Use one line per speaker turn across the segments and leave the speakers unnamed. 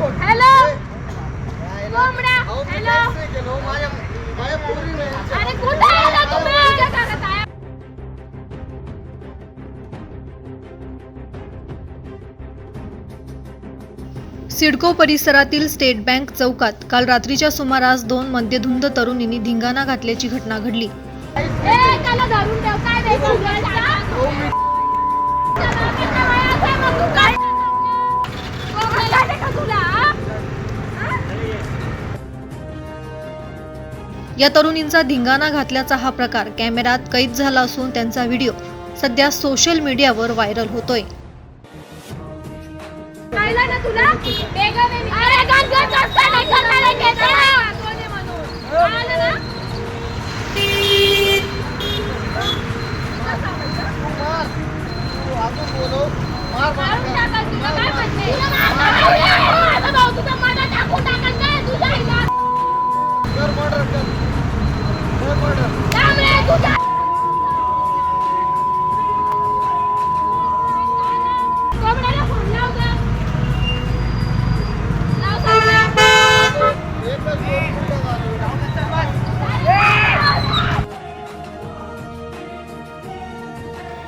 Hello
CIDCO परिसरातील state bank चौकात काल रात्रीच्या सुमारास दोन मद्यधुंद तरुणींनी धिंगाणा घातल्याची घटना घडली.
ए,
या तरुणींचा धिंगाणा घातल्याचा हा प्रकार कॅमेऱ्यात कैद झाला असून त्यांचा व्हिडिओ सध्या सोशल मीडियावर व्हायरल होतोय.
कळलं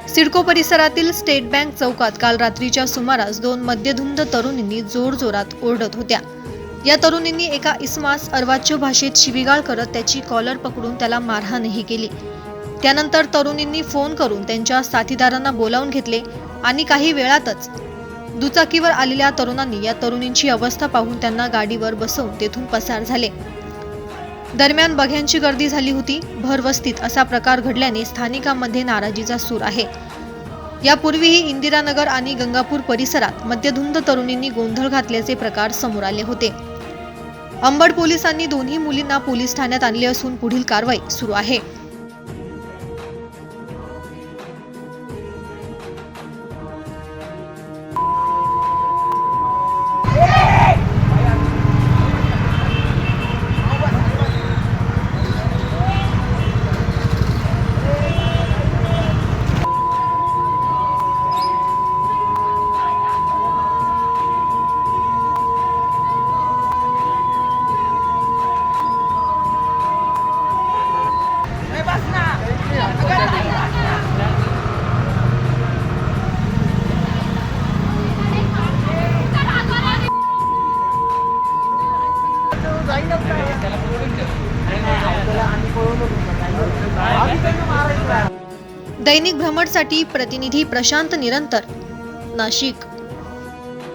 सिडको परिसरातील स्टेट बँक चौकात काल रात्रीच्या सुमारास दोन मद्यधुंद तरुणींनी जोरजोरात ओरडत होत्या. या तरुणींनी एका इस्मास अर्वाच्य भाषेत शिवीगाळ करत त्याची कॉलर पकडून त्याला मारहाणही केली. त्यानंतर तरुणींनी फोन करून त्यांच्या साथीदारांना बोलावून घेतले आणि काही वेळातच दुचाकीवर आलेल्या तरुणांनी या तरुणींची अवस्था पाहून त्यांना गाडीवर बसवून तेथून पसार झाले. दरम्यान बघ्यांची गर्दी झाली होती. भरवस्तीत असा प्रकार घडल्याने स्थानिकांमध्ये नाराजीचा सूर आहे. यापूर्वीही इंदिरानगर आणि गंगापूर परिसरात मद्यधुंद तरुणींनी गोंधळ घातल्याचे प्रकार समोर आले होते. अंबड पोलिसांनी दोन्ही मुलींना पोलीस ठाण्यात आणले असून पुढील कारवाई सुरू आहे. दैनिक भ्रमणसाठी प्रतिनिधी प्रशांत निरंतर. नाशिक.